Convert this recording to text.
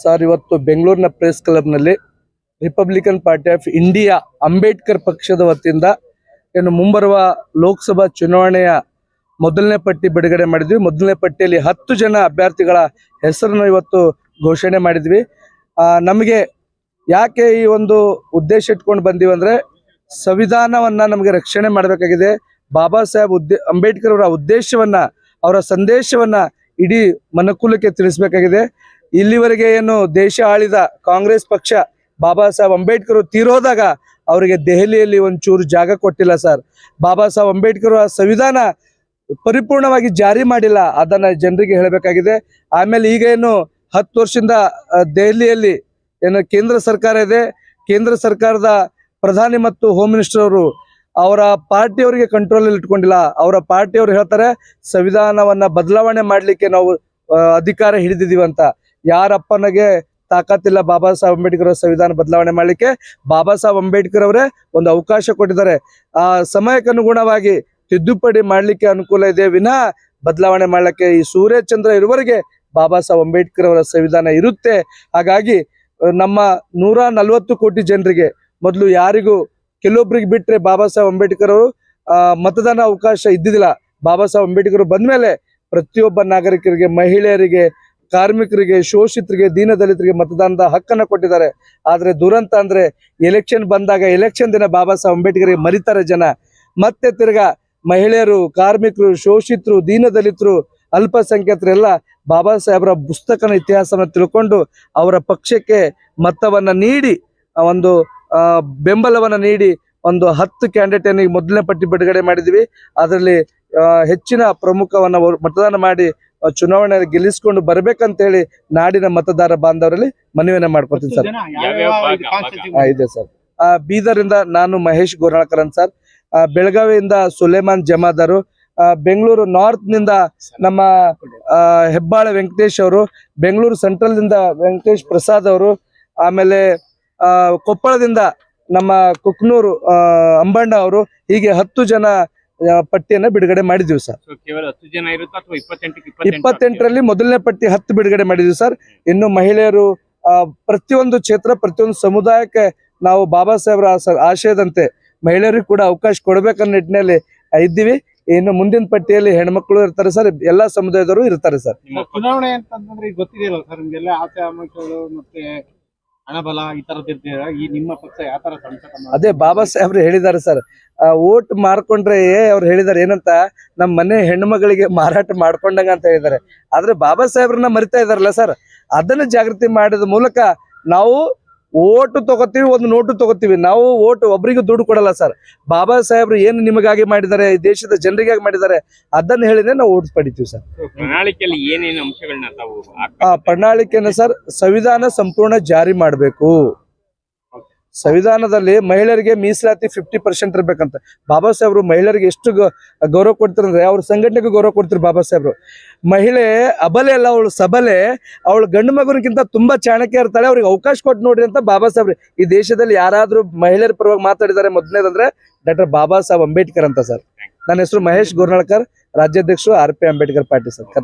Sir, ಇವತ್ತು ಬೆಂಗಳೂರಿನ press ಕ್ಲಬ್ನಲ್ಲಿ republican party of India Ambedkar ಪಕ್ಷದ ವತಿಯಿಂದ ಏನು ಮುಂಬರುವ ಲೋಕಸಭಾ ಚುನಾವಣೆಯ ಮೊದಲನೇ ಪಟ್ಟಿ ಬಿಡುಗಡೆ ಮಾಡಿದ್ವಿ. ಮೊದಲನೇ ಪಟ್ಟಿಯಲ್ಲಿ ಹತ್ತು ಜನ ಅಭ್ಯರ್ಥಿಗಳ ಹೆಸರನ್ನು ಇವತ್ತು ಘೋಷಣೆ ಮಾಡಿದ್ವಿ. ನಮಗೆ ಯಾಕೆ ಈ ಒಂದು ಉದ್ದೇಶ ಇಟ್ಕೊಂಡು ಬಂದಿವಿ ಅಂದ್ರೆ ಸಂವಿಧಾನವನ್ನ ನಮಗೆ ರಕ್ಷಣೆ ಮಾಡಬೇಕಾಗಿದೆ. ಬಾಬಾ ಸಾಹೇಬ್ ಉದ್ದೇ, ಅಂಬೇಡ್ಕರ್ ಅವರ ಉದ್ದೇಶವನ್ನ, ಅವರ ಸಂದೇಶವನ್ನ ಇಡೀ ಮನಕುಲಕ್ಕೆ ತಿಳಿಸಬೇಕಾಗಿದೆ. ಇಲ್ಲಿವರೆಗೆ ಏನು ದೇಶ ಆಳಿದ ಕಾಂಗ್ರೆಸ್ ಪಕ್ಷ ಬಾಬಾ ಸಾಹೇಬ್ ಅಂಬೇಡ್ಕರ್ ತೀರೋದಾಗ ಅವರಿಗೆ ದೆಹಲಿಯಲ್ಲಿ ಒಂಚೂರು ಜಾಗ ಕೊಟ್ಟಿಲ್ಲ ಸರ್. ಬಾಬಾ ಸಾಹೇಬ್ ಅಂಬೇಡ್ಕರ್ ಆ ಸಂವಿಧಾನ ಪರಿಪೂರ್ಣವಾಗಿ ಜಾರಿ ಮಾಡಿಲ್ಲ. ಅದನ್ನ ಜನರಿಗೆ ಹೇಳಬೇಕಾಗಿದೆ. ಆಮೇಲೆ ಈಗ ಏನು ಹತ್ತು ವರ್ಷದಿಂದ ದೆಹಲಿಯಲ್ಲಿ ಏನು ಕೇಂದ್ರ ಸರ್ಕಾರ ಇದೆ. ಕೇಂದ್ರ ಸರ್ಕಾರದ ಪ್ರಧಾನಿ ಮತ್ತು ಹೋಮ್ ಮಿನಿಸ್ಟರ್ ಅವರು ಅವರ ಪಾರ್ಟಿಯವರಿಗೆ ಕಂಟ್ರೋಲ್ ಇಟ್ಕೊಂಡಿಲ್ಲ. ಅವರ ಪಾರ್ಟಿಯವರು ಹೇಳ್ತಾರೆ, ಸಂವಿಧಾನವನ್ನ ಬದಲಾವಣೆ ಮಾಡಲಿಕ್ಕೆ ನಾವು ಅಧಿಕಾರ ಹಿಡಿದಿದ್ದೀವಿ ಅಂತ. ಯಾರಪ್ಪನಿಗೆ ತಾಕತ್ತಿಲ್ಲ ಬಾಬಾ ಸಾಹೇಬ್ ಅಂಬೇಡ್ಕರ್ ಸಂವಿಧಾನ ಬದಲಾವಣೆ ಮಾಡಲಿಕ್ಕೆ, ಬಾಬಾ ಸಾಹೇಬ್ ಅಂಬೇಡ್ಕರ್ ಅವರೇ ಒಂದು ಅವಕಾಶ ಕೊಟ್ಟಿದ್ದಾರೆ. ಆ ಸಮಯಕ್ಕೆ ಅನುಗುಣವಾಗಿ ತಿದ್ದುಪಡಿ ಮಾಡಲಿಕ್ಕೆ ಅನುಕೂಲ ಇದೆ ವಿನಃ, ಬದಲಾವಣೆ ಮಾಡಲಿಕ್ಕೆ ಈ ಸೂರ್ಯಚಂದ್ರ ಇರುವವರೆಗೆ ಬಾಬಾ ಸಾಹೇಬ್ ಅಂಬೇಡ್ಕರ್ ಅವರ ಸಂವಿಧಾನ ಇರುತ್ತೆ. ಹಾಗಾಗಿ ನಮ್ಮ ನೂರ ನಲವತ್ತು ಕೋಟಿ ಜನರಿಗೆ ಮೊದಲು ಯಾರಿಗೂ ಕೆಲವೊಬ್ಬರಿಗೆ ಬಿಟ್ಟರೆ ಬಾಬಾ ಸಾಹೇಬ್ ಅಂಬೇಡ್ಕರ್ ಅವರು ಮತದಾನ ಅವಕಾಶ ಇದ್ದಿದ್ದಿಲ್ಲ. ಬಾಬಾ ಸಾಹೇಬ್ ಅಂಬೇಡ್ಕರ್ ಬಂದ್ಮೇಲೆ ಪ್ರತಿಯೊಬ್ಬ ನಾಗರಿಕರಿಗೆ, ಮಹಿಳೆಯರಿಗೆ ಕಾರ್ಮಿಕರಿಗೆ, ಶೋಷಿತರಿಗೆ ದೀನದಲಿತರಿಗೆ ಮತದಾನದ ಹಕ್ಕನ್ನು ಕೊಟ್ಟಿದ್ದಾರೆ. ಆದರೆ ದುರಂತ ಅಂದ್ರೆ ಎಲೆಕ್ಷನ್ ಬಂದಾಗ ಎಲೆಕ್ಷನ್ ದಿನ ಬಾಬಾ ಸಾಹೇಬ್ ಅಂಬೇಡ್ಕರ್ಗೆ ಮರಿತಾರೆ ಜನ. ಮತ್ತೆ ತಿರ್ಗಾ ಮಹಿಳೆಯರು, ಕಾರ್ಮಿಕರು, ಶೋಷಿತರು ದೀನದಲಿತರು ಅಲ್ಪಸಂಖ್ಯಾತರೆಲ್ಲ ಬಾಬಾ ಸಾಹೇಬರ ಪುಸ್ತಕನ ಇತಿಹಾಸವನ್ನು ತಿಳ್ಕೊಂಡು ಅವರ ಪಕ್ಷಕ್ಕೆ ಮತವನ್ನ ನೀಡಿ ಒಂದು ಬೆಂಬಲವನ್ನು ನೀಡಿ ಒಂದು ಹತ್ತು ಕ್ಯಾಂಡಿಡೇಟ್ ಈಗ ಮೊದಲನೇ ಪಟ್ಟಿ ಬಿಡುಗಡೆ ಮಾಡಿದ್ವಿ. ಅದರಲ್ಲಿ ಹೆಚ್ಚಿನ ಪ್ರಮುಖವನ್ನು ಮತದಾನ ಮಾಡಿ ಆ, ಚುನಾವಣೆಯಲ್ಲಿ ಗೆಲ್ಲಿಸ್ಕೊಂಡು ಬರ್ಬೇಕಂತ ಹೇಳಿ ನಾಡಿನ ಮತದಾರ ಬಾಂಧವರಲ್ಲಿ ಮನವಿಯನ್ನ ಮಾಡ್ಕೊಡ್ತೀನಿ ಸರ್. ಇದೆ ಸರ್. ಆ, ಇಂದ ನಾನು ಮಹೇಶ್ ಗೋರಾಳ್ಕರ್ ಅಂತ ಸರ್. ಆ, ಬೆಳಗಾವಿಯಿಂದ ಸುಲೇಮಾನ್ ಜಮಾದಾರು. ಆ, ಬೆಂಗಳೂರು ನಾರ್ತ್ನಿಂದ ನಮ್ಮ ಹೆಬ್ಬಾಳ ವೆಂಕಟೇಶ್ ಅವರು ಬೆಂಗಳೂರು ಸೆಂಟ್ರಲ್ನಿಂದ ವೆಂಕಟೇಶ್ ಪ್ರಸಾದ್ ಅವರು ಆಮೇಲೆ ಆ, ಕೊಪ್ಪಳದಿಂದ ನಮ್ಮ ಕುಕ್ನೂರು ಆ, ಅಂಬಣ್ಣ ಅವರು ಹೀಗೆ ಹತ್ತು ಜನ ಪಟ್ಟಿಯನ್ನ ಬಿಡುಗಡೆ ಮಾಡಿದ್ವಿ ಸರ್. ಕೇವಲ ಹತ್ತು ಜನ ಇರುತ್ತಾ ಅಥವಾ ಇಪ್ಪತ್ತೆಂಟಕ್ಕೆ ಇಪ್ಪತ್ತೆಂಟರಲ್ಲಿ ಮೊದಲನೇ ಪಟ್ಟಿ ಹತ್ತು ಬಿಡುಗಡೆ ಮಾಡಿದ್ವಿ ಸರ್. ಇನ್ನು ಮಹಿಳೆಯರು ಆ, ಪ್ರತಿಯೊಂದು ಕ್ಷೇತ್ರ ಪ್ರತಿಯೊಂದು ಸಮುದಾಯಕ್ಕೆ ನಾವು ಬಾಬಾ ಸಾಹೇಬರ ಆಶಯದಂತೆ ಮಹಿಳೆಯರಿಗೂ ಕೂಡ ಅವಕಾಶ ಕೊಡಬೇಕನ್ನೋ ನಿಟ್ಟಿನಲ್ಲಿ ಇದ್ದೀವಿ. ಇನ್ನು ಮುಂದಿನ ಪಟ್ಟಿಯಲ್ಲಿ ಹೆಣ್ಮಕ್ಳು ಇರ್ತಾರೆ ಸರ್ ಎಲ್ಲಾ ಸಮುದಾಯದವರು ಇರ್ತಾರೆ ಸರ್. ನಿಮ್ಮ ಚುನಾವಣೆ ಅಂತಂದ್ರೆ ಗೊತ್ತಿದೆಯಲ್ಲ ಸರ್ ನಿಮ್ಗೆಲ್ಲ ಆಸೆ ಮತ್ತೆ ಹಣಬಲ ಈ ತರದ್ ಇರ್ತೀರ ಈ ನಿಮ್ಮ ಪಕ್ಷ ಯಾವ ತರ ಅದೇ ಬಾಬಾ ಸಾಹೇಬ್ರು ಹೇಳಿದ್ದಾರೆ ಸರ್. ಓಟ್ ಮಾರ್ಕೊಂಡ್ರೆ ಅವ್ರು ಹೇಳಿದಾರೆ ಏನಂತ? ನಮ್ಮ ಮನೆ ಹೆಣ್ಮಗಳಿಗೆ ಮಾರಾಟ ಮಾಡ್ಕೊಂಡಂಗ ಅಂತ ಹೇಳಿದ್ದಾರೆ. ಆದ್ರೆ ಬಾಬಾ ಸಾಹೇಬ್ರನ್ನ ಮರಿತಾ ಇದಾರಲ್ಲ ಸರ್. ಅದನ್ನ ಜಾಗೃತಿ ಮಾಡಿದ ಮೂಲಕ ನಾವು ಓಟು ತಗೋತೀವಿ ಒಂದು ನೋಟು ತಗೋತೀವಿ. ನಾವು ಓಟು ಒಬ್ಬರಿಗೂ ದುಡ್ಡು ಕೊಡಲ್ಲ ಸರ್. ಬಾಬಾ ಸಾಹೇಬ್ರು ಏನು ನಿಮಗಾಗಿ ಮಾಡಿದ್ದಾರೆ ಈ ದೇಶದ ಜನರಿಗಾಗಿ ಮಾಡಿದ್ದಾರೆ ಅದನ್ನ ಹೇಳಿದ್ರೆ ನಾವು ಓಟ್ ಪಡಿತೀವಿ ಸರ್. ಪ್ರಣಾಳಿಕೆಯಲ್ಲಿ ಏನೇನು ಅಂಶಗಳನ್ನ ಪ್ರಣಾಳಿಕೆನ ಸರ್ ಸಂವಿಧಾನ ಸಂಪೂರ್ಣ ಜಾರಿ ಮಾಡಬೇಕು. ಸಂವಿಧಾನದಲ್ಲಿ ಮಹಿಳೆಯರಿಗೆ ಮೀಸಲಾತಿ ಫಿಫ್ಟಿ ಪರ್ಸೆಂಟ್ ಇರ್ಬೇಕಂತ. ಬಾಬಾ ಸಾಹೇಬ್ರು ಮಹಿಳೆಯರಿಗೆ ಎಷ್ಟು ಗೌ- ಗೌರವ ಕೊಡ್ತಾರೆ ಅಂದ್ರೆ ಅವ್ರ ಸಂಘಟನೆಗೂ ಗೌರವ ಕೊಡ್ತಾರೆ ಬಾಬಾ ಸಾಹೇಬ್ರು. ಮಹಿಳೆ ಅಬಲೆ ಅಲ್ಲ ಅವಳು ಸಬಲೆ. ಅವಳು ಗಂಡು ಮಗನಿಗಿಂತ ತುಂಬಾ ಚಾಣಕ್ಯ ಇರ್ತಾಳೆ ಅವ್ರಿಗೆ ಅವಕಾಶ ಕೊಟ್ಟು ನೋಡ್ರಿ ಅಂತ ಬಾಬಾ ಸಾಹೇಬ್ರು. ಈ ದೇಶದಲ್ಲಿ ಯಾರಾದ್ರೂ ಮಹಿಳೆಯರ ಪರವಾಗಿ ಮಾತಾಡಿದ್ದಾರೆ ಮೊದಲನೇದಂದ್ರೆ ಡಾಕ್ಟರ್ ಬಾಬಾ ಸಾಹೇಬ್ ಅಂಬೇಡ್ಕರ್ ಅಂತ ಸರ್. ನನ್ನ ಹೆಸರು ಮಹೇಶ್ ಗುರ್ನಾಳ್ಕರ್ ರಾಜ್ಯಾಧ್ಯಕ್ಷರು R P Ambedkar party sir Karnataka